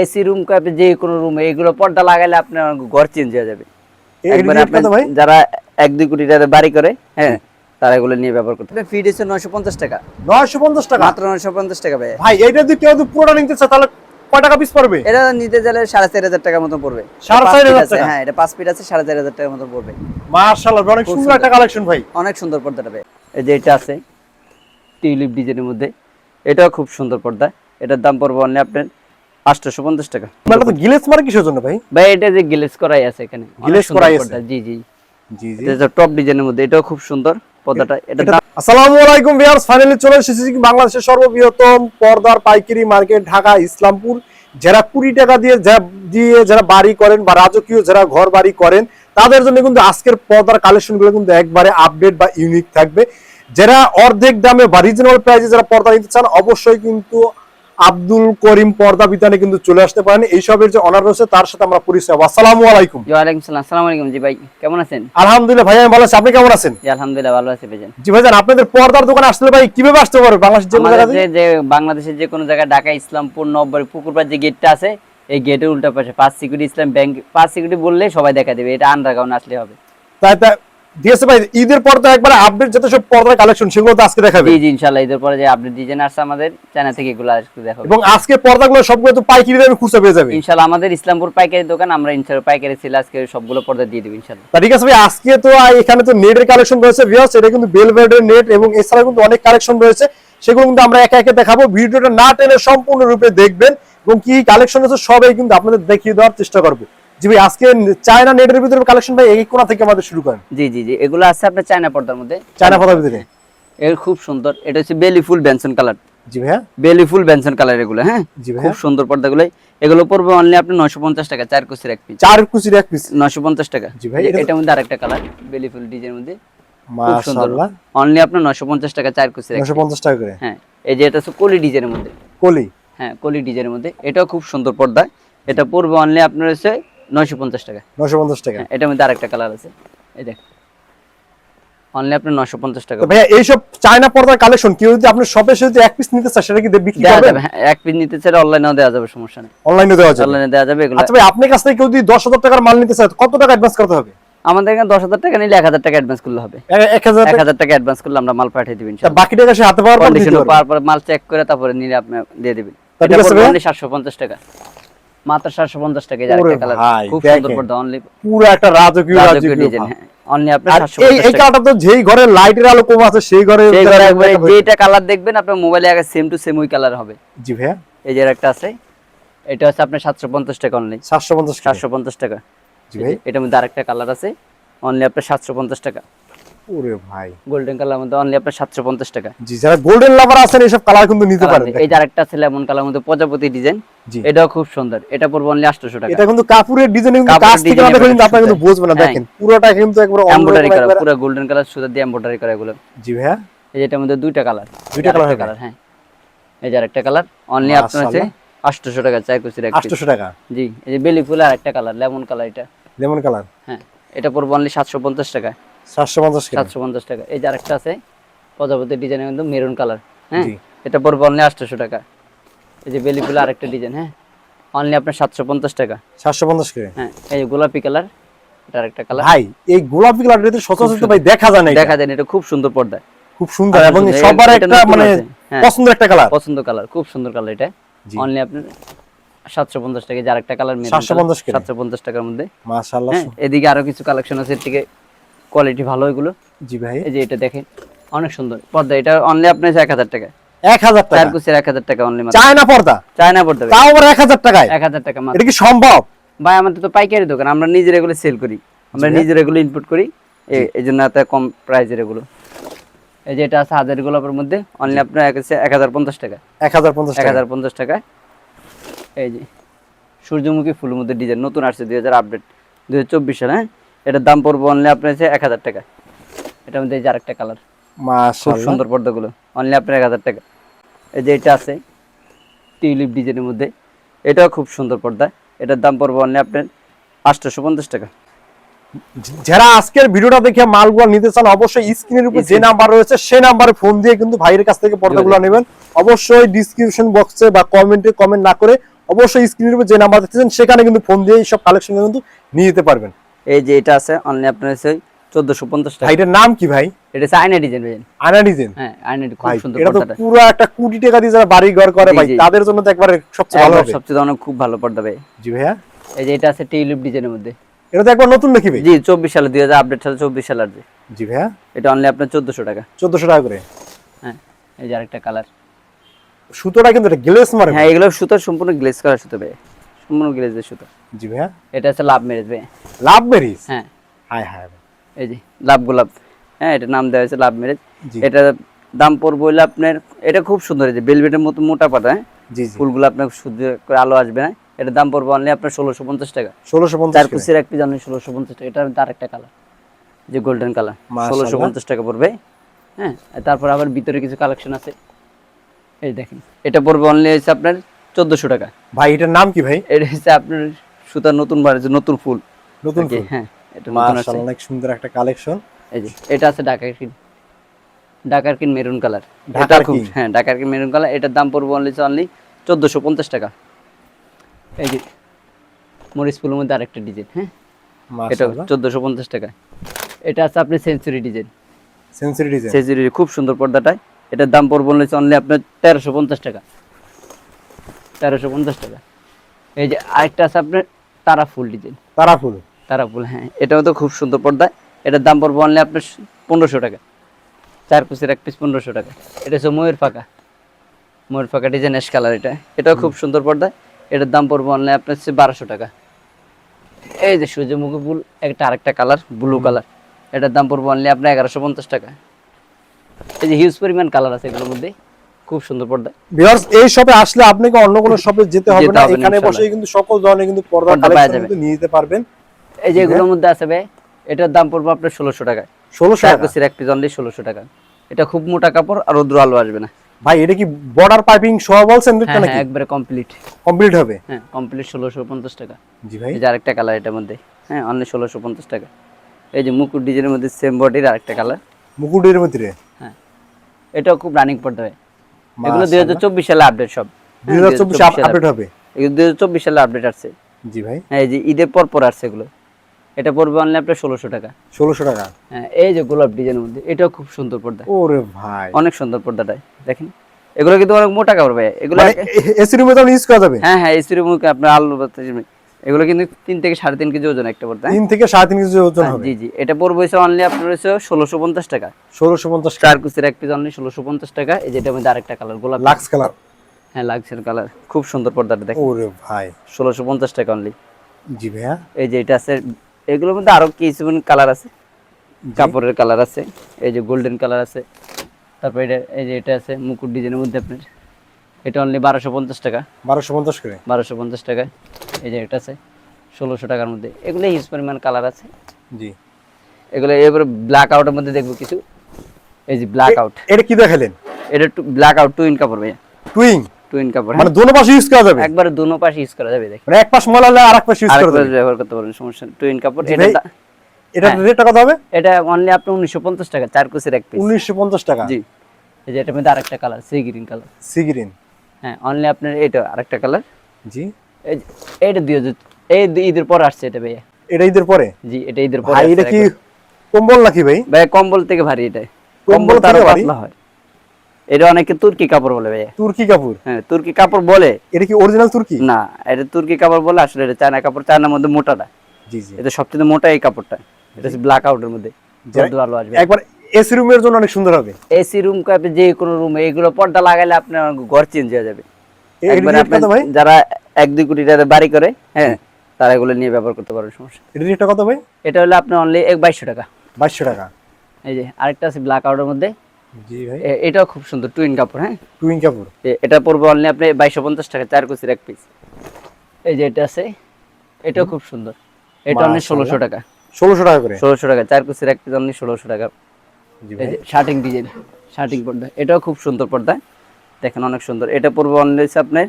AC room কাপে যে কোনো রুম এইগুলো পর্দা লাগাইলে আপনার ঘর চেঞ্জ হয়ে যাবে। একবার যারা এক দুই কোটি টাকা বাড়ি করে হ্যাঁ তারা এগুলো নিয়ে ব্যবহার করতে পারে ফিট হচ্ছে নয়শো পঞ্চাশ টাকা। নয়শো পঞ্চাশ টাকা? মাত্র নয়শো পঞ্চাশ টাকা ভাই। ভাই এইটা যদি কেউ পুরোটা নিতে চায় তাহলে কয় টাকা পিস পড়বে? এটা নিতে গেলে সাড়ে চার হাজার টাকার মতো পড়বে। সাড়ে চার হাজার টাকা? হ্যাঁ এটা পাঁচ ফিট আছে সাড়ে চার হাজার টাকার মতো পড়বে। মাশাআল্লাহ অনেক খুব সুন্দর একটা কালেকশন ভাই। অনেক সুন্দর পর্দাটা ভাই। এই যে এটা আছে টিউলিপ ডিজাইনের মধ্যে এটাও খুব সুন্দর পর্দা। এটার দাম পড়বে অনলি আপনার আটশোশো পঞ্চাশ টাকা। মানে তো গিলেস মারে কিসের জন্য ভাই? ভাই এটা যে গ্লেস করাই আছে এখানে। সুন্দর করাই আছে? জি জি। জি জি। এটা টপ ডিজাইনের মধ্যে এটাও খুব সুন্দর পর্দাটা। এটা আসসালামু আলাইকুম ভিউয়ার্স ফাইনালি চলে এসেছি বাংলাদেশের সর্ববৃহত্তম পর্দার পাইকারি মার্কেট ঢাকা ইসলামপুর। যারা কুড়ি টাকা দিয়ে দিয়ে যারা বাড়ি করেন বা রাজকীয় যারা ঘর বাড়ি করেন তাদের জন্য কিন্তু আজকের পর্দার কালেকশনগুলো কিন্তু একবারে আপডেট বা ইউনিক থাকবে। যারা অর্ধেক দামে বা রিজনেবল প্রাইসে যারা পর্দা নিতে চান অবশ্যই কিন্তু আব্দুল করিম পর্দা বিতানে কিন্তু চলে আসতে পারেন। এইসবের যে অনার রয়েছে তার সাথে আমরা পরিচয়। আসসালামু আলাইকুম। জি ওয়ালাইকুম সালাম। আসসালামু আলাইকুম জি ভাই কেমন আছেন? আলহামদুলিল্লাহ ভাই আমি ভালো আছি। আপনি কেমন আছেন? জি আলহামদুলিল্লাহ ভালো আছি ভাইজান। জি ভাইজান আপনাদের পর্দার দোকানে আসলে ভাই কীভাবে আসতে পারবে? বাংলাদেশ যে জায়গা যে বাংলাদেশের যে কোনো জায়গায় ঢাকা ইসলামপুর নব্বই পুকুরপাড় যে গেটটা আছে এই গেটের উল্টা পাশে পাঁচ সিকিউরিটি ইসলাম ব্যাংক পাঁচ সিকিউরিটি বললে সবাই দেখা দেবে। এটা আন্ডারগ্রাউন্ড আসলে হবে। তাই তাই। দিয়েছে ভাই ঈদের পর তো একবার আপডেট যত সব পর্দার কালেকশন সেগুলো তো আজকে দেখাবে। জি জি ইনশাল্লাহ এদের পরে যে আপডেট ডিজাইন আসছে আমাদের চায়না থেকে এগুলো আজকে দেখাবো। এবং আজকে পর্দাগুলো সবগুলো তো পাইকারি দামে খুচরা পেয়ে যাবে। ইনশাল্লাহ আমাদের ইসলামপুর পাইকারি দোকান আমরা ইনশাল্লাহ পাইকারি আজকে সবগুলো পর্দা দিয়ে দেবো ইনশাল্লাহ। তা ঠিক আছে ভাই আজকে তো এখানে তো নেটের কালেকশন রয়েছে ভিউয়ার্স এটা কিন্তু বেলভেডের নেট এবং এছাড়া কিন্তু অনেক কালেকশন রয়েছে। সেগুলো কিন্তু আমরা একে একে দেখাবো। ভিডিওটা না টেনে সম্পূর্ণরূপে দেখবেন এবং কি কালেকশন আছে সবাই কিন্তু আপনাদের দেখিয়ে দেওয়ার চেষ্টা করব। জি ভাই আজকে চায়না নেটের ভিতরে কালেকশন ভাই এই কোনা থেকে আমাদের শুরু করেন। জি জি জি এগুলো আছে আপনার চায়না পর্দার মধ্যে। চায়না পর্দার ভিতরে? এর খুব সুন্দর এটা হচ্ছে বেলি ফুল কালার জি ভাইয়া। বেলি ফুল কালার এগুলো হ্যাঁ? জি ভাইয়া। খুব সুন্দর পর্দাগুলো এগুলো পড়বে অনলি আপনি নয়শো পঞ্চাশ টাকা চার কুচির এক পিস চার কুচির এক পিস নয়শো পঞ্চাশ টাকা। জি ভাই, এটার মধ্যে আরেকটা কালার বেলি ফুল ডিজাইনের মধ্যে। মাশাআল্লাহ। অনলি আপনার নয়শো পঞ্চাশ টাকা চার কুচির টাকা করে? হ্যাঁ এই যে এটা হচ্ছে কলি ডিজাইনের মধ্যে। কলি? হ্যাঁ কলি ডিজাইনের মধ্যে। এটাও খুব সুন্দর পর্দা। এটা পড়বে অনলি আপনার হচ্ছে নয়শো পঞ্চাশ টাকা। নশো পঞ্চাশ টাকা। হ্যাঁ এটার মধ্যে আরেকটা কালার আছে। এই দেখ অনলি নয়শো পঞ্চাশ টাকা। তো ভাইয়া এইসব চায়না পর্দার কালেকশন কেউ যদি আপনার শপে এসে যদি এক পিস নিতে চায় সেটা কি বিক্রি করবেন? হ্যাঁ এক পিস নিতে চাইলে অনলাইনেও দেওয়া যাবে সমস্যা নেই। অনলাইনে দেওয়া যাবে। অনলাইনে দেওয়া যাবে এগুলো আচ্ছা ভাই আপনার কাছ থেকে কেউ যদি দশ হাজার টাকার মাল নিতে চায় কত টাকা অ্যাডভান্স করতে হবে? আমাদের এখানে দশ হাজার টাকা নিলে এক হাজার টাকা অ্যাডভান্স করলে হবে। এ- এক হাজার এক টাকা অ্যাডভান্স করলে আমরা মাল পাঠিয়ে দিবেন তা বাকি টাকা সে হাতে পাওয়ার পর মাল চেক করে তারপরে নিলে আপনি দিয়ে দিবেন। সাতশো পঞ্চাশ টাকা। মাত্র সাতশো পঞ্চাশ টাকা এই যে কালার খুব সুন্দর পর্দা অনলি পুরো একটা রাজকীয় রাজকীয় ডিজাইন হ্যাঁ অনলি আপনি আর সাতশো এই এই কালারটা তো যেই ঘরে লাইটের আলো কম আছে সেই ঘরে সেই ঘরে একবারে যেটা কালার দেখবেন আপনার মোবাইলে আগে সেম টু সেম ওই কালার হবে। জি ভাইয়া। এই যে একটা আছে এটা হচ্ছে আপনার সাতশো পঞ্চাশ টাকা অনলি সাতশো পঞ্চাশ সাতশো পঞ্চাশ টাকা। জি ভাই। এটার মধ্যে আরেকটা কালার আছে অনলি আপনার সাতশো পঞ্চাশ টাকা। ওরে ভাই। গোল্ডেন কালার মধ্যে অনলি আপনার সাতশো পঞ্চাশ টাকা। জি যারা গোল্ডেন লাভার আছেন এইসব কালার কিন্তু নিতে পারেন। এই যে আরেকটা আছে লেমন কালার মধ্যে প্রজাপতি ডিজাইন এটাও খুব সুন্দর। এটা পড়বে অনলি আটশোশো টাকা। এটা কিন্তু কাপুরের ডিজাইন কিন্তু কাছ থেকে না design দেখলে কিন্তু আপনারা কিন্তু বুঝবেন না। হ্যাঁ। দেখেন পুরোটা কিন্তু একবার এমব্রয়ডারি করা পুরো গোল্ডেন কালার সুতা দিয়ে এমব্রয়ডারি করা এগুলো। জি ভাইয়া। এই যে এটার মধ্যে দুইটা কালার দুইটা হবে? কালার হ্যাঁ। এই যে আরেকটা কালার অনলি আপনার হচ্ছে আটশোশো টাকা চার কুচির এক piece। আটশোশো টাকা। জি এই যে বেলি ফুল আর একটা কালার লেমন কালার এটা। লেমন কালার হ্যাঁ এটা পড়বে অনলি সাতশো পঞ্চাশ টাকা। সাতশো পঞ্চাশ টাকা। এই যে আরেকটা আছে প্রজাপতির ডিজাইনের কিন্তু মেরুন কালার হ্যাঁ? এটা পড়বে অনলি আটশোশো টাকা। এই যে আরেকটা ডিজাইন হ্যাঁ? অনলি আপনার সাতশো পঞ্চাশ টাকা। সাতশো পঞ্চাশ টাকা হ্যাঁ এই যে গোলাপি কালার এটা আরেকটা কালার ভাই এই গোলাপি কালারটা তো সচরাচর ভাই দেখা যায় না দেখা যায় না, এটা খুব সুন্দর পর্দা খুব সুন্দর এবং সবার একটা মানে হ্যাঁ। পছন্দের একটা কালার পছন্দ কালার খুব সুন্দর কালার এটা। অনলি আপনার সাতশো পঞ্চাশ টাকা যে আরেকটা কালার 750 সাতশো পঞ্চাশ টাকার মধ্যে। মাশাআল্লাহ। হ্যাঁ এদিকে আরও কিছু কালেকশন আছে এর থেকে কোয়ালিটি ভালো এগুলো। জি ভাই। এই যে এটা দেখেন অনেক সুন্দর। পর্দা এটা অনলি আপনার এক হাজার টাকা। এক হাজার চার টাকা? কুচের এক হাজার টাকা অনলি চায়না পর্দা? চায়না পর্দা তাও আবার এক হাজার টাকায়? এক হাজার টাকা এটা কি সম্ভব? ভাই আমাদের তো পাইকারি দোকান আমরা নিজের এগুলো সেল করি। আমরা। নিজের এগুলো ইনপুট করি। এই জন্য এত কম প্রাইসের এগুলো। এই যে এটা আছে হাজার গোলাপের মধ্যে অনলি আপনার এক হাজার পঞ্চাশ টাকা। এক হাজার পঞ্চাশ এক টাকা। হাজার পঞ্চাশ টাকা। এই যে সূর্যমুখী ফুলের মধ্যে ডিজাইন নতুন আসছে দুই হাজার আপডেট দুই হাজার চব্বিশ সালে হ্যাঁ? এটার দাম পড়বে অনলি আপনার হচ্ছে এক হাজার টাকা। এটার মধ্যে এই যে আরেকটা কালার খুব সুন্দর পর্দাগুলো। অনলি আপনার এক হাজার টাকা। এই যে এটা আছে টিউলিপ ডিজাইনের মধ্যে। এটাও খুব সুন্দর পর্দা। এটার দাম পড়বে অনলি আপনার আটশোশো পঞ্চাশ টাকা যারা আজকের ভিডিওটা দেখে মালগুলো নিতে চান অবশ্যই স্ক্রিনের উপর যে নাম্বার রয়েছে সেই নাম্বারে ফোন দিয়ে কিন্তু ভাইয়ের কাছ থেকে পর্দাগুলো নেবেন। অবশ্যই ডিসক্রিপশন বক্সে বা কমেন্টে কমেন্ট না করে অবশ্যই স্ক্রিনের উপর যে নাম্বার দিচ্ছেন সেখানে কিন্তু ফোন দিয়ে এই সব কালেকশন কিন্তু নিয়ে যেতে পারবেন। এই যে এটা আছে অনলি আপনার হচ্ছে চোদ্দশো পঞ্চাশ টাকা। এটার নাম কি ভাই? এটা হচ্ছে আয়না ডিজাইন ভাই আয়না ডিজাইন? হ্যাঁ আয়না খুব সুন্দর এটা তো পুরো একটা কোটি টাকা দিয়ে যারা বাড়ি ঘর করে ভাই তাদের জন্য তো একবারে সবচেয়ে ভালো হবে। সবচেয়ে অনেক খুব ভালো পর্দা ভাই। জি ভাইয়া। এই যে এটা আছে টিউলিপ ডিজাইনের মধ্যে। এটা তো একবার নতুন নাকি ভাই? জি চব্বিশ সালে দুই হাজার আপডেট সালে চব্বিশ সালের যে। জি ভাইয়া। এটা অনলি আপনার চোদ্দশো টাকা। চোদ্দশো টাকা করে। হ্যাঁ এই যে আরেকটা কালার সুতোটা কিন্তু এটা গ্লেস মারে হ্যাঁ এগুলো সুতো সম্পূর্ণ গ্লেজ করা সুতো ভাই। সম্পূর্ণ গ্লেজের সুতো। জি ভাইয়া। এটা আছে লাভ মেরেজ ভাই। লাভ মেরিস হ্যাঁ। হায় হায় ভাই। এই যে লাভ গোলাপ। হ্যাঁ এটা নাম দেওয়া হয়েছে লাভ মেরেজ জি। এটা দাম পড়বে হলে আপনার এটা খুব সুন্দর এই যে বেলভেটের মতো মোটা পাতা হ্যাঁ? জি ফুলগুলো আপনার করে আলো আসবে না এটার দাম পড়বে অনলি আপনার ষোলোশো পঞ্চাশ টাকা। ষোলোশো পঞ্চাশ চার কুচির এক পিস অনলি ষোলোশো পঞ্চাশ টাকা। এটা তার একটা কালার যে গোল্ডেন কালার ষোলোশো পঞ্চাশ টাকা পড়বে হ্যাঁ? তারপর আবার ভিতরে কিছু কালেকশন আছে। এই দেখেন এটা পড়বে অনলি হচ্ছে আপনার চোদ্দোশো টাকা। ভাই এটার নাম কি ভাই? এটা হচ্ছে আপনার সুতার নতুন বার নতুন ফুল। নতুন ফুল? হ্যাঁ এটা মাশাআল্লাহ অনেক সুন্দর একটা কালেকশন। এই যে এটা আছে ঢাকার কিন ঢাকার কিন মেরুন কালার। ঢাকার খুব কিন। হ্যাঁ ঢাকার কিন মেরুন কালার। এটার দাম পড়বে অনলি অনলি চোদ্দোশো পঞ্চাশ টাকা। এই যে মরিচ ফুলের মধ্যে আরেকটা ডিজাইন হ্যাঁ? এটা চোদ্দোশো পঞ্চাশ টাকা। এটা আছে আপনি century design. Sensory design? Century খুব সুন্দর পর্দাটায়। এটার দাম পড়বে অনলি আপনার তেরোশো পঞ্চাশ টাকা। তেরোশো পঞ্চাশ টাকা। এই যে আরেকটা আছে আপনার তারা ফুল ডিজাইন। তারা ফুল। তারা ফুল হ্যাঁ এটাও তো খুব সুন্দর পর্দা। এটার দাম পড়বে অনলি আপনার পনেরোশো টাকা। চার পিসের এক পিস পনেরোশো টাকা। এটা হচ্ছে ময়ূর ফাঁকা। ময়ূর ফাঁকা ডিজাইন এস কালার এটা। এটাও খুব সুন্দর পর্দা। এটার দাম পড়বে অনলি আপনার হচ্ছে বারোশো টাকা। এই যে সূর্যমুখী ফুল একটা আরেকটা কালার ব্লু কালার এটার দাম পড়বে অনলি আপনার এগারোশো পঞ্চাশ টাকা। এই যে হিউজ পরিমাণ কালার আছে এগুলোর মধ্যে। খুব সুন্দর পর্দা। ভিউয়ার্স এই শপে আসলে আপনাকে অন্য কোনো শপে যেতে হবে না। এখানে। বসে কিন্তু সকল ধরনের কিন্তু পর্দা কালেকশন কিন্তু নিয়ে যেতে পারবেন। এই যে এগুলোর মধ্যে আছে ভাই এটার দাম পড়বে আপনার ষোলোশো টাকা ষোলোশো চার টাকা পিসের এক পিস অনলি ষোলোশো টাকা। এটা খুব মোটা কাপড় আর রৌদ্র আলো আসবে না। ভাই এটা কি বর্ডার পাইপিং সহ বলছেন রেটটা হ্যাঁ নাকি? হ্যাঁ একবারে কমপ্লিট কমপ্লিট হবে? হ্যাঁ কমপ্লিট ষোলোশো পঞ্চাশ টাকা। জি ভাই। এই যে আরেকটা কালার এটার মধ্যে। হ্যাঁ অনলি ষোলোশো পঞ্চাশ টাকা। এই যে মুকুট ডিজাইনের মধ্যে সেম বডির আরেকটা কালার মুকুটের মধ্যে? হ্যাঁ। এটাও খুব রানিং পড়তে হয় এগুলো দুই হাজার চব্বিশ সালে আপডেট সব। দুই হাজার চব্বিশে আপডেট হবে? এগুলো দুই হাজার চব্বিশ সালে আপডেট আসছে। জি ভাই। হ্যাঁ যে ঈদের পর পর আসছে এগুলো। এটা পড়বে অনলি আপনার ষোলোশো টাকা। ষোলোশো টাকা? হ্যাঁ এই যে গোলাপ ডিজাইনের মধ্যে এটাও খুব সুন্দর পর্দা। ওরে ভাই। অনেক সুন্দর পর্দাটাই দেখেন। এগুলো কিন্তু অনেক মোটা কাপড় ভাই এগুলো মানে এসি রুমে তো ইউজ করা যাবে? হ্যাঁ হ্যাঁ এসির মুখে আপনার আলু এগুলো কিন্তু তিন থেকে সাড়ে তিন কেজি ওজন একটা পড়তে তিন থেকে সাড়ে তিন কেজি ওজন হবে। জি জি। এটা পড়বে হচ্ছে অনলি আপনার হচ্ছে ষোলোশো পঞ্চাশ টাকা। ষোলোশো পঞ্চাশ চার কুচির এক পিস অনলি ষোলোশো পঞ্চাশ টাকা। এই যেটা মধ্যে আরেকটা কালার গোলাপ। লাক্স কালার হ্যাঁ লাগছে কালার খুব সুন্দর পর্দাটা দেখেন। ওরে ভাই। ষোলোশো পঞ্চাশ টাকা অনলি জি ভাইয়া। এই যে এটা আছে এগুলোর মধ্যে আরও কিছু কালার আছে। কাপড়ের কালার আছে। এই যে গোল্ডেন কালার আছে। তারপর এটা এই যে এটা আছে মুকুট ডিজাইনের মধ্যে আপনার। এটা অনলি বারোশো পঞ্চাশ টাকা। বারোশো পঞ্চাশ করে। বারোশো পঞ্চাশ টাকা এই যে এটা আছে ষোলোশো টাকার মধ্যে। এগুলো হিউজ পরিমাণ কালার আছে। জি। এগুলো এবারে ব্ল্যাক আউটের মধ্যে দেখব কিছু। এই যে ব্ল্যাক আউট এটা কি দেখালেন? এটা ব্ল্যাক আউট টুইন কাপড় ভাইয়া। টুইং টুইন কাপড় মানে দোনো পাশে ইউজ করা যাবে? হ্যাঁ একবারে দুনো পাশে ইউজ করা যাবে দেখ মানে এক পাশ মালালে আর এক পাশ ইউজ করা যাবে। ব্যবহার করতে পারবেন সমস্যা টুইন কাপড় এটা এটা হ্যাঁ। রেটটা কত হবে? এটা অনলি উনিশশো পঞ্চাশ টাকা চার কুচির এক পিস উনিশশো পঞ্চাশ টাকা? জি। এই যে এটার মধ্যে আরেকটা colour sea green colour sea green হ্যাঁ অনলি আপনার এটা আরেকটা কালার জি। এইটা দিয়ে এই ঈদের পর আসছে এটা ভাইয়া। এটা ঈদের পরে? জি এটা ঈদের পর এটা কি কম্বল নাকি ভাই? ভাই কম্বল থেকে ভারী এটা। কম্বল তার পাতলা হয়। এটা অনেকে তুর্কি কাপড় বলে ভাইয়া। তুর্কি কাপড়? হ্যাঁ তুর্কি কাপড় বলে। এটা কি অরিজিনাল তুর্কি? না এটা তুর্কি কাপড় বলে আসলে এটা চায়না কাপড়। চায়নার মধ্যে মোটাটা। জি জি। এটা সবচেয়ে মোটা এই কাপড়টা। এটা ব্ল্যাক আউটের মধ্যে। আলো আসবে। একবার এসি রুমের জন্য অনেক সুন্দর হবে। এসি রুম আপনি যে কোনো রুমে এইগুলো পর্দা লাগাইলে আপনার ঘর চেঞ্জ হয়ে যাবে। একবারে যারা এক দুই কোটি টাকা বাড়ি করে হ্যাঁ তারা এগুলো নিয়ে ব্যবহার করতে পারবে সমস্যা এটা রেটটা কত ভাই? এটা হলো আপনার অনলি এক বাইশশো টাকা। বাইশশো টাকা। এই যে আরেকটা আছে ব্ল্যাক আউটের মধ্যে। জি ভাই। এটাও খুব সুন্দর টুইন কাপড় হ্যাঁ। টুইং কাপড়। এটা পড়বে অনলি আপনি বাইশশো পঞ্চাশ টাকা চার কুচির এক পিস এই যে এটা আছে এটাও খুব সুন্দর। এটা অনলি ষোলোশো টাকা। ষোলোশো টাকা করে? ষোলোশো টাকা চার কুচির এক পিস অনলি ষোলোশো টাকা। শার্টিং ডিজাইন শার্টিং পর্দা এটাও খুব সুন্দর পর্দা। দেখেন অনেক সুন্দর। এটা পড়বে অনলি আপনার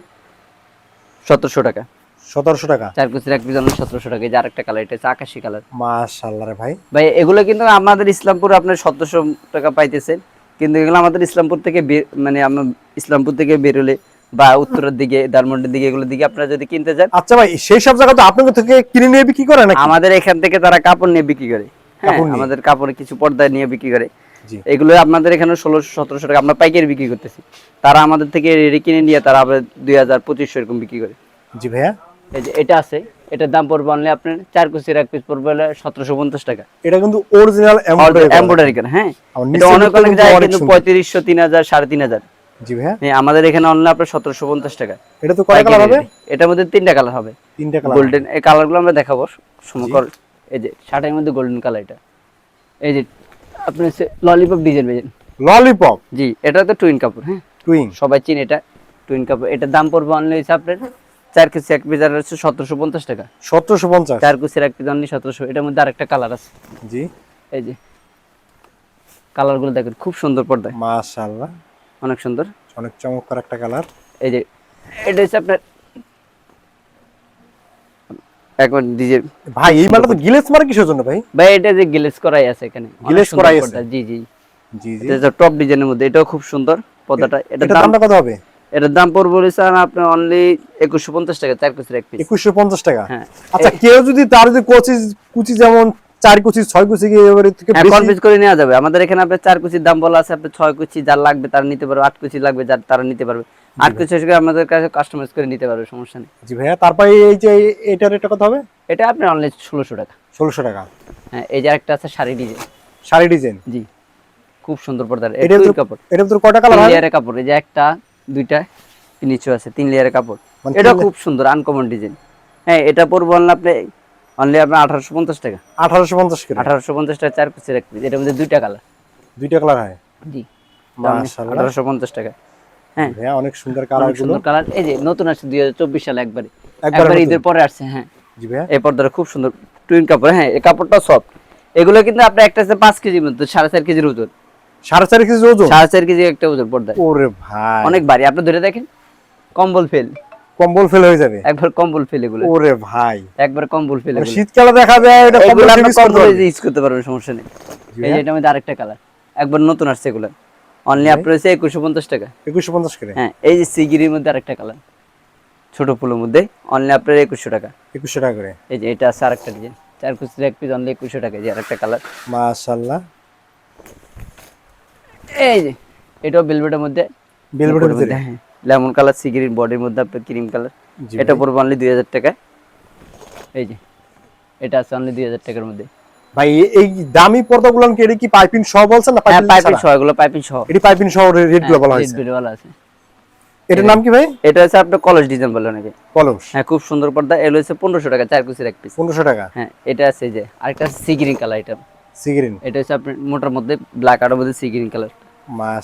সতেরোশো টাকা। সতেরোশো টাকা? চার কুচির এক অনলি সতেরোশো টাকা। এই যে আরেকটা কালার এটা হচ্ছে আকাশি কালার মাশাআল্লাহ রে ভাই। ভাই এগুলো কিন্তু আমাদের ইসলামপুর আপনার সতেরোশো টাকা পাইতেছেন কিন্তু এগুলো আমাদের ইসলামপুর থেকে মানে আমরা ইসলামপুর থেকে বেরোলে বা উত্তরের দিকে ধানমন্ডির দিকে এগুলোর দিকে আপনারা যদি কিনতে যান। আচ্ছা ভাই সেই সব জায়গা তো আপনাদের থেকে কিনে নিয়ে বিক্রি করে নাকি? আমাদের এখান থেকে তারা কাপড় নিয়ে বিক্রি করে। হ্যাঁ? আমাদের কাপড় কিছু পর্দায় নিয়ে বিক্রি করে। এগুলো আপনাদের এখানে ষোলোশো সতেরোশো টাকা আমরা পাইকারি বিক্রি করতেছি। তারা আমাদের থেকে রেডি কিনে নিয়ে তারা আবার দুই হাজার পঁচিশশো এরকম বিক্রি করে। জি ভাইয়া। এই যে এটা আছে এটার দাম পড়বে অনলি আপনার চার কুচির এক পিস পড়বে হলে সতেরোশো পঞ্চাশ টাকা। এটা কিন্তু অরিজিনাল এম্ব্রয়ডারি করে। হ্যাঁ। এটা অনেক অনেক জায়গায় কিন্তু পঁয়ত্রিশশো তিন হাজার সাড়ে তিন হাজার। জি ভাইয়া। হ্যাঁ আমাদের এখানে অনলি আপনার সতেরোশো পঞ্চাশ টাকা। এটা তো কয় কালার হবে? এটার মধ্যে তিনটা কালার হবে। তিনটা কালার গোল্ডেন এই কালারগুলো আমরা দেখাবো। সমকর এই যে শার্টের মধ্যে গোল্ডেন কালার এটা। এই যে আপনি ললিপপ ডিজাইন পেয়েছেন ললিপপ জি এটা তো টুইন কাপড় হ্যাঁ? টুইং সবাই চিন এটা টুইন কাপড়। এটার দাম পড়বে অনলি হচ্ছে আপনার চার কেজি এক পিস হচ্ছে সতেরোশো পঞ্চাশ টাকা। সতেরোশো পঞ্চাশ? চার কুচির এক পিস অনলি সতেরোশো। এটার মধ্যে আরেকটা কালার আছে। জি। এই যে কালারগুলো দেখেন খুব সুন্দর পর্দায়। মাশাআল্লাহ। অনেক সুন্দর। অনেক চমৎকার একটা কালার এই যে এটা হচ্ছে আপনার একবার ডিজে ভাই এই মালটা তো গিলেস মারা কিসের জন্য ভাই? ভাই এটা যে গ্লেস করাই আছে এখানে। সুন্দর করাই আছে? জি জি। জি জি। এটা টপ ডিজাইনের মধ্যে এটাও খুব সুন্দর দাম দামটা কত হবে? এটার দাম পড়বে হচ্ছে আপনার অনলি একুশশো পঞ্চাশ টাকা চার কুচির এক পিস একুশশো পঞ্চাশ টাকা? হ্যাঁ। আচ্ছা কেউ যদি তার যদি কুচি কুচি যেমন চার কুচি ছয় কুচি এবারে থেকে হ্যাঁ করে নেওয়া যাবে। আমাদের এখানে আপনার চার কুচির দাম বলা আছে আপনার ছয় কুচি যার লাগবে তারা নিতে পারবে আট কুচি লাগবে যার তারা নিতে পারবে। আট কুচি হিসেবে আমাদের কাছে কাস্টমাইজ করে নিতে পারবে সমস্যা নেই। জি ভাইয়া তারপরে এই যে এই- এইটার এটা কত হবে? এটা আপনার অনলি ষোলোশো টাকা। ষোলোশো টাকা। হ্যাঁ এই যে একটা আছে শাড়ি ডিজাইন শাড়ি ডিজাইন জি খুব সুন্দর পর্দার এটা এটা তো- কাপড়। এটার ভিতরে কয়টা কালার তিন লেয়ারের কাপড় এই যে একটা দুইটা নিচু আছে তিন লেয়ারের কাপড়। মানে এটা খুব সুন্দর আনকমন ডিজাইন হ্যাঁ এটা অনলি আপনি অনলি আপনার আঠারোশো পঞ্চাশ টাকা। আঠারোশো পঞ্চাশ করে। আঠারোশো পঞ্চাশ টাকা চার পিসের এক পিস এটার মধ্যে দুইটা কালার। দুইটা কালার হয়? জি আঠারোশো পঞ্চাশ টাকা। হ্যাঁ। অনেক সুন্দর কালার সুন্দর কালার এই যে নতুন আসছে দুই হাজার চব্বিশ সালে একবারে একবারে। ঈদের পরে আসছে হ্যাঁ। জি ভাইয়া। এই পর্দাটা খুব সুন্দর টুইন কাপড় হ্যাঁ এই কাপড়টা সফট এগুলো কিন্তু আপনার একটা আছে পাঁচ মধ্যে সাড়ে চার কেজির ওজন। সাড়ে চার কেজি ওজন? সাড়ে চার কেজি একটা ওজন পর্দায় ওরে ভাই। অনেক ভারী। আপনি ধরে দেখেন কম্বল ফেল। কম্বল ফেল হয়ে যাবে। একবার কম্বল ফেল এগুলো। ওরে ভাই। একবার কম্বল ফেল এগুলো। শীতকালে দেখা যায় এটা কম্বল। ইউজ করতে পারবেন সমস্যা নেই। এই যে এটা মধ্যে আরেকটা কালার একবার নতুন আসছে এগুলো। অনলি আপনার হচ্ছে একুশশো পঞ্চাশ টাকা। একুশশো পঞ্চাশ করে? হ্যাঁ এই যে সিগিরির মধ্যে আরেকটা কালার। ছোট ফুলের মধ্যে অনলি আপনার একুশশো টাকা। একুশশো টাকা করে? এই যে এটা আছে আরেকটা ডিজাইন চার কুচির এক পিস অনলি একুশশো টাকা যে আরেকটা কালার। মাশাআল্লাহ। এই যে এটাও বেলভেটের মধ্যে। বেলভেটের মধ্যে, হ্যাঁ। লেমন কালার সিগিরির বডির মধ্যে আপনার ক্রিম কালার এটা পড়বে অনলি দুই হাজার টাকা এই যে এটা আছে অনলি দুই হাজার টাকার মধ্যে। ভাই এই দামি পর্দাগুলো কি এটা কি পাইপিং সহ বলছেন না হ্যাঁ পাইপিং পাইপিং সহ এগুলো পাইপিং সহ। এটি পাইপিং সহ রেটগুলো বলা রেড হয়েছে। আছে। এটার নাম কি ভাই? এটা হচ্ছে আপনার কলেজ ডিজাইন বলে অনেকে। কলস? হ্যাঁ খুব সুন্দর পর্দা। এগুলো হচ্ছে পনেরোশো টাকা চার কুচির এক পিস পনেরোশো টাকা? হ্যাঁ এটা আছে যে আরেকটা সি গ্রিন কালার এটা সিগ্রিন এটা হচ্ছে আপনার মোটার মধ্যে ব্ল্যাক আউটের মধ্যে সি গ্রিন কালার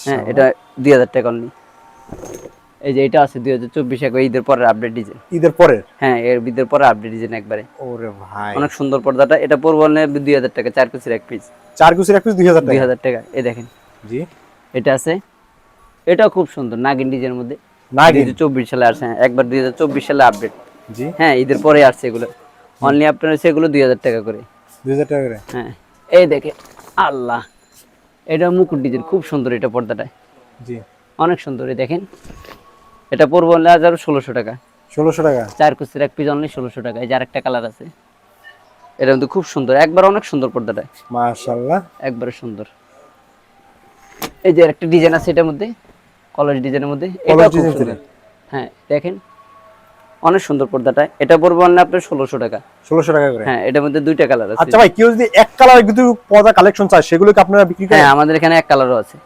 হ্যাঁ এটা দুই হাজার টাকা অনলি এই যে এটা আছে দুই হাজার চব্বিশ একবার ঈদের পরে আপডেট ডিজাইন ঈদের পরে হ্যাঁ এর ঈদের পরে আপডেট ডিজাইন একবারে। ওরে ভাই। অনেক সুন্দর পর্দাটা। এটা পড়ব দুই হাজার টাকা চার কুচির এক পিস চার কুচির এক পিস দুই হাজার দুই হাজার টাকা এই দেখেন। জি। এটা আছে। এটাও খুব সুন্দর নাগিন ডিজাইনের মধ্যে। নাগিন? চব্বিশ সালে আসছে হ্যাঁ, একবার দুই হাজার চব্বিশ সালে আপডেট জি। হ্যাঁ ঈদের পরে আসছে এগুলো। অনলি আপনার সেগুলো দুই হাজার টাকা করে। দুই হাজার টাকা করে? হ্যাঁ এই দেখে আল্লাহ। এটা মুকুট ডিজাইন খুব সুন্দর এটা পর্দাটা জি। অনেক সুন্দর দেখেন। এটা পড়ব অনলি হাজার ষোলোশো টাকা। ষোলোশো টাকা? চার কুচির এক পিস অনলি ষোলোশো টাকা। এই যে আরেকটা কালার আছে। এটা কিন্তু খুব সুন্দর। একবার অনেক সুন্দর পর্দাটা মাশাআল্লাহ। একবারে সুন্দর। এই যে একটা ডিজাইন আছে এটার মধ্যে। কলেজ ডিজাইনের মধ্যে। এটা খুব সুন্দর। হ্যাঁ দেখেন। অনেক সুন্দর পর্দাটা। এটা পড়ব অনলি আপনার ষোলোশো টাকা। ষোলোশো টাকা করে? হ্যাঁ এটার মধ্যে দুইটা কালার আছে। আচ্ছা ভাই কেউ যদি এক কালার কিন্তু পর্দা কালেকশন চায় সেগুলো কি আপনারা বিক্রি করেন? হ্যাঁ আমাদের এখানে এক কালারও আছে।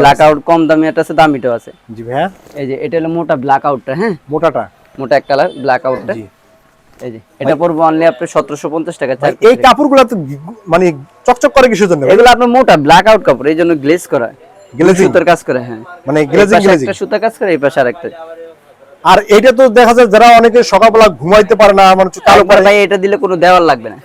ব্ল্যাক আউট কম দামি একটা আছে দামিটাও আছে। জি ভাইয়া। এই যে এটা হলো মোটা ব্ল্যাক আউটটা হ্যাঁ? মোটাটা? মোটা এক কালার ব্ল্যাক আউটটা জি। এই যে এটা পড়ব অনলি সতেরোশো পঞ্চাশ টাকা চার এই কাপড়গুলো তো মানে চকচক করে কিসের জন্য এগুলো আপনার মোটা ব্ল্যাক আউট কাপড় এই জন্য গ্লেজ করা। Glazing? সুতার কাজ করে হ্যাঁ। মানে গ্লেজিং গ্লেজিং একটা সুতার কাজ করে এই পাশে আরেকটা। আর এইটা তো দেখা যায় যারা অনেকে সকালবেলা ঘুমাইতে পারে না মানে কালো ভাই এটা দিলে কোনো দেওয়ার লাগবে না।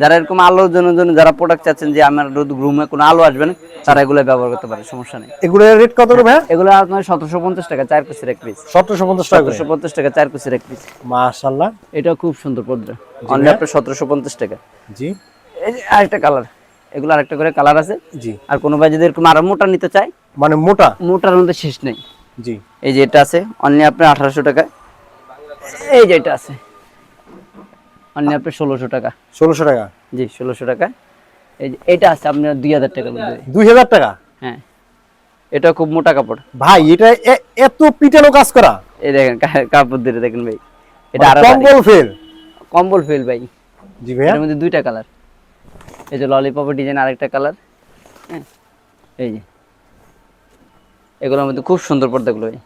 যারা এরকম আলোর জন্য জন্য যারা প্রোডাক্ট চাচ্ছেন যে আমার রুমে কোনো আলো আসবে না তারা এগুলো ব্যবহার করতে পারে সমস্যা নেই। এগুলো রেট কত ভাইয়া এগুলো আপনার সতেরোশো পঞ্চাশ টাকা চার পিসের এক পিস সতেরোশো পঞ্চাশ টাকা সতেরোশো পঞ্চাশ টাকা চার পিসের এক পিস মাশাল্লাহ এটা খুব সুন্দর পর্দা অনলি আপনার সতেরোশো পঞ্চাশ টাকা। জি। এই যে আরেকটা কালার এগুলো আরেকটা করে কালার আছে। জি। আর কোনো ভাই যদি এরকম আরও মোটা নিতে চায় মানে মোটা? মোটার মধ্যে শেষ নেই। জি। এই যে এটা আছে অনলি আপনার আঠারোশো টাকা এই যে এটা আছে। ষোলোশো টাকা। ষোলোশো টাকা? জি ষোলোশো টাকা। এই এটা আছে আপনার দুই হাজার টাকার মধ্যে দুই হাজার টাকা? হ্যাঁ। এটা খুব মোটা কাপড়। ভাই এটা এত পিটানো কাজ করা? এই দেখেন কাপড় দেখেন ভাই। এটা মানে আরও কম্বল ফেল? কম্বল ফেল ভাই। জি ভাইয়া। এর মধ্যে দুইটা কালার। এই যে ললিপপের ডিজাইন আরেকটা কালার। হ্যাঁ এই যে। এগুলোর মধ্যে খুব সুন্দর পর্দাগুলো ভাই।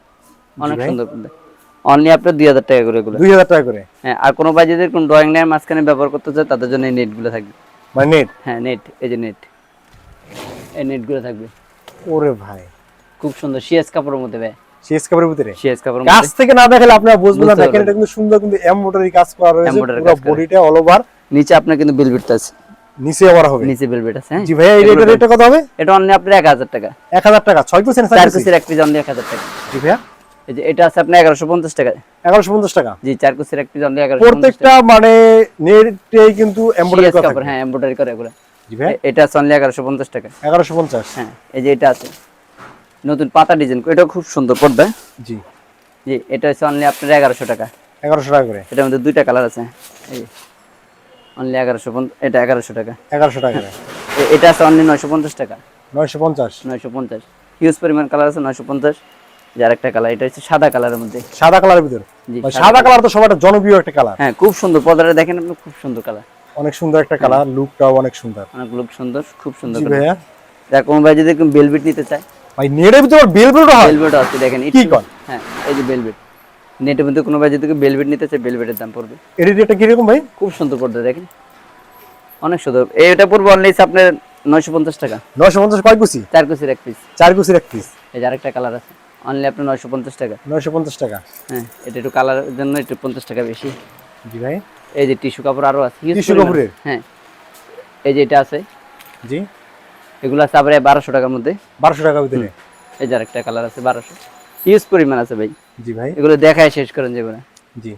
অনেক সুন্দর পর্দা। অনলি আপনার দুই হাজার টাকা করে এগুলো। দুই হাজার টাকা করে? হ্যাঁ আর কোনো ভাই যদি কোন ড্রয়িং মাঝখানে ব্যবহার করতে চায় তাদের জন্য এই নেটগুলো থাকবে। মানে নেট হ্যাঁ নেট এই যে নেট এই নেটগুলো থাকবে। ওরে ভাই। খুব সুন্দর সিএস কাপড়ের মধ্যে ভাই। শেষ কাপড়ের ভিতরে সিএস কাপড়ের মধ্যে। থেকে না দেখালে আপনারা বুঝবেন না। দেখেন এটা কিন্তু সুন্দর কিন্তু এমব্রয়ডারি কাজ করা রয়েছে। পুরো বডিটা অল ওভার নিচে আপনার কিন্তু বেলভেট আছে। নিচে আবার হবে? নিচে বেলভেট আছে হ্যাঁ। জি ভাইয়া এই রেটের কত হবে? এটা অনলি আপনার এক হাজার টাকা। এক হাজার টাকা ছয় পিস চার কুচির এক পিস অনলি এক হাজার টাকা। জি ভাইয়া। এই যে এটা আছে আপনার 1150 টাকা। 1150 টাকা? জি চার কুচির এক পিস 1150 প্রত্যেকটা মানে নেটেই কিন্তু এমব্রয়ডারি করা থাকে। হ্যাঁ এমব্রয়ডারি করা এগুলো। জি ভাই? এটা আছে অনলি 1150 টাকা। 1150 হ্যাঁ এই যে এটা আছে। নতুন পাতা ডিজাইন এটা খুব সুন্দর পর্দা জি। জি এটা হচ্ছে অনলি আপনার 1100 টাকা। 1100 টাকা করে? এটার মধ্যে দুইটা কালার আছে। এই অনলি 1100 এটা 1100 টাকা। 1100 টাকা এটা আছে অনলি 950 টাকা। 950 950 হিউজ পরিমাণ কালার আছে 950 নয়শো পঞ্চাশ টাকা নয়শো পঞ্চাশ ভাই যদি নিতে দাম কি রকম ভাই খুব সুন্দর দেখেন। অনেক সুন্দর। টাকা। কয় কুচি? চার কুচির এক পিস চার কুচির এক পিস এই যে আরেকটা কালার আছে। অনলি আপনার নয়শো পঞ্চাশ টাকা। নয়শো পঞ্চাশ টাকা? হ্যাঁ এটা একটু কালারের জন্য একটু পঞ্চাশ টাকা বেশি। জি ভাই। এই যে টিস্যু কাপড় আরও আছে। টিস্যু কাপড়ের? হ্যাঁ। এই যে এটা আছে। জি। এগুলো আছে আবার বারোশো টাকার মধ্যে। বারোশো টাকা ভিতরে? এই যে আরেকটা কালার আছে বারোশো। হিউজ পরিমাণ আছে ভাই। জি ভাই। এগুলো দেখায় শেষ করেন না জি।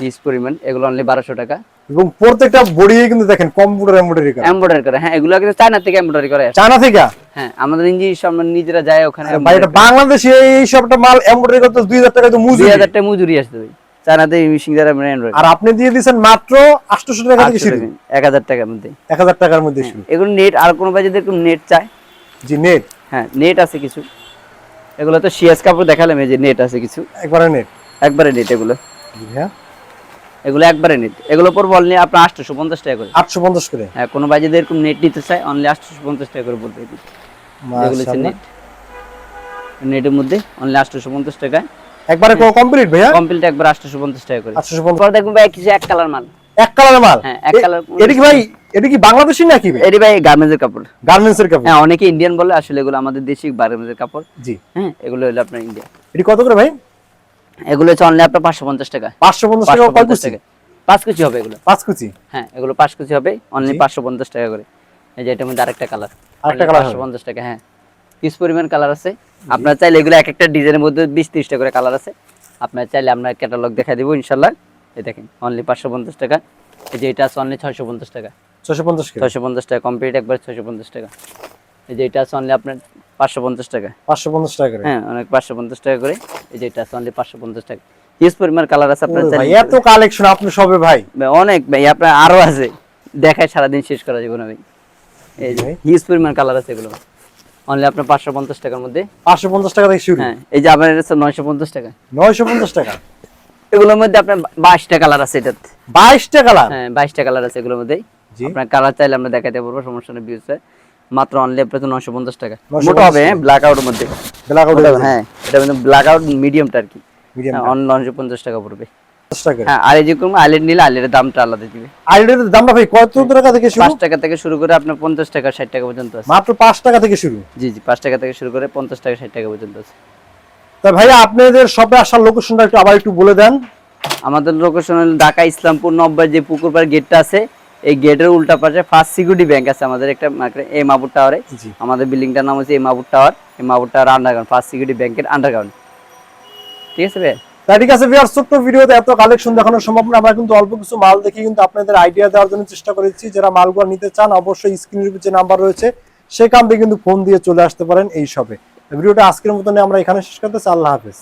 হিউজ পরিমাণ। এগুলো অনলি বারোশো টাকা। এবং প্রত্যেকটা বডি কিন্তু দেখেন কম্পিউটার এমব্রয়ডারি করা। এমব্রয়ডারি করে। হ্যাঁ এগুলো কিন্তু চায়না থেকে এমব্রয়ডারি করে। চায়না থেকে? হ্যাঁ আমাদের ইঞ্জিন আমরা নিজেরা যাই ওখানে ভাই এটা বাংলাদেশে এই সবটা মাল এমব্রয়ডারি করতে দুই হাজার টাকা তো মজুরি। হাজার টাকা মজুরি আসতে ভাই। চায়নাতে মিশিং দ্বারা আর আপনি দিয়ে দিয়েছেন মাত্র আটশোশো টাকা থেকে শুরু। এক হাজার টাকার মধ্যে। এক হাজার টাকার মধ্যে শুরু। এগুলো নেট আর কোনো ভাই যদি এরকম নেট চায়? জি নেট হ্যাঁ নেট আছে কিছু। এগুলো তো সিএস কাপড় দেখালাম এই যে নেট আছে কিছু। একবারে নেট একবারে নেট এগুলো। ভাইয়া। এগুলো একবারে নেট। এগুলো পর বল নিয়ে আপনার আটশোশো পঞ্চাশ টাকা করে। আটশো পঞ্চাশ করে? হ্যাঁ কোনো ভাই যদি এরকম নেট নিতে চায় অনলি আটশোশো পঞ্চাশ টাকা করে পড়বে এগুলো। হচ্ছে নেট নেটের মধ্যে অনলি আটশোশো পঞ্চাশ টাকায়। একবারে কমপ্লিট ভাইয়া? কমপ্লিট একবার আটশোশো পঞ্চাশ টাকা করে। আটশোশো পঞ্চাশ। পরে দেখবেন ভাই কিছু এক কালার মাল। এক কালার মাল? হ্যাঁ, এক কালার এটা কি ভাই এটা কি বাংলাদেশি নাকি ভাই? এটি ভাই গার্মেন্টসের কাপড়। গার্মেন্টস এর কাপড়? হ্যাঁ অনেকে ইন্ডিয়ান বলে আসলে এগুলো আমাদের দেশি গার্মেন্টসের কাপড়। জি। হ্যাঁ এগুলো হলো আপনার ইন্ডিয়া এটি কত করে ভাই? এগুলো হচ্ছে অনলি আপনার পাঁচশো পঞ্চাশ টাকা। পাঁচশো পঞ্চাশ টাকা পঞ্চাশ কুচি টাকা। পাঁচ কুচি হবে এগুলো। পাঁচ কুচি হ্যাঁ এগুলো পাঁচ কুচি হবে অনলি পাঁচশো পঞ্চাশ টাকা করে। এই যে এটার মধ্যে আরেকটা কালার আরেকটা colour পাঁচশো পঞ্চাশ টাকা হ্যাঁ। কিছু পরিমাণ কালার আছে। আপনার চাইলে এগুলো এক একটা ডিজাইনের মধ্যে বিশ ত্রিশটা করে কালার আছে। আপনার চাইলে আমরা ক্যাটালগ দেখা দিব ইনশাল্লাহ। এই দেখেন অনলি পাঁচশো পঞ্চাশ টাকা। এই যে এটা আছে অনলি ছয়শো পঞ্চাশ টাকা। ছশো পঞ্চাশ ছয়শো পঞ্চাশ টাকা কমপ্লিট একবার ছয়শো পঞ্চাশ টাকা। এই যে এটা আছে অনলি আপনার পাঁচশো পঞ্চাশ টাকা। পাঁচশো পঞ্চাশ টাকা হ্যাঁ অনেক পাঁচশো পঞ্চাশ টাকা করে। এই যে এটা অনলি পাঁচশো পঞ্চাশ টাকা। হিউজ পরিমাণ কালার আছে আপনার ওরে ভাই চাইলে এত কালেকশন আপনি সবে ভাই। ভাই, অনেক ভাই আপনার আরও আছে। দেখায় সারাদিন শেষ করা যাবে না ভাই। এই যে হিউজ পরিমাণ কালার আছে এগুলো। অনলি আপনার পাঁচশো পঞ্চাশ টাকার মধ্যে। পাঁচশো পঞ্চাশ টাকা থেকে শুরু। হ্যাঁ এই যে আপনার এটা নয়শো পঞ্চাশ টাকা। নয়শো পঞ্চাশ টাকা? এগুলোর মধ্যে আপনার বাইশটা কালার আছে এটাতে। বাইশটা কালার হ্যাঁ বাইশটা কালার আছে এগুলোর মধ্যে আপনার কালার চাইলে আমরা দেখাতে পারব সমস্যা নেই মাত্র অনলি আপনার তো নয়শো পঞ্চাশ টাকা। 950 মোটা হবে হ্যাঁ ব্ল্যাক আউটের মধ্যে। ব্ল্যাক আউট হ্যাঁ এটা কিন্তু ব্ল্যাক আউট মিডিয়ামটা আর কি। হ্যাঁ নয়শো পঞ্চাশ টাকা পড়বে। হ্যাঁ আর এই যে কোনো আইলেট নিলে আইলেটের দামটা আলাদা দিবে। আইডের দামটা ভাই কত টাকা থেকে শুরু? পাঁচ টাকা থেকে শুরু করে আপনার পঞ্চাশ টাকা ষাট টাকা পর্যন্ত আছে। মাত্র পাঁচ টাকা থেকে শুরু? জি জি পাঁচ টাকা থেকে শুরু করে পঞ্চাশ টাকা ষাট টাকা পর্যন্ত আছে। তা ভাইয়া আপনাদের শপে আসার লোকেশনটা একটু আবার একটু বলে দেন। আমাদের লোকেশন হলো ঢাকা ইসলামপুর নব্বই যে পুকুর পুকুরপাড় গেটটা আছে এই গেটের উল্টা পাশে ফার্স্ট সিকিউরিটি ব্যাংক আছে আমাদের একটা মার্কেটে মাবুর টাওয়ারে। আমাদের বিল্ডিংটার নাম হচ্ছে এই মাবুর টাওয়ার। এই Mabur tower underground first security ব্যাংকের আন্ডারগ্রাউন্ড ঠিক আছে ভাই তা ঠিক আছে ভিউয়ার ছোট্ট ভিডিওতে এত কালেকশন দেখানো সম্ভব না। আমরা কিন্তু অল্প কিছু মাল দেখে কিন্তু আপনাদের আইডিয়া দেওয়ার জন্য চেষ্টা করেছি যারা মালগুলো নিতে চান অবশ্যই স্ক্রিনের উপর যে নাম্বার রয়েছে কিন্তু ফোন দিয়ে চলে আসতে পারেন এই শপে ভিডিওটা আজকের মতন আমরা এখানে শেষ করতেছি। আল্লাহ হাফেজ।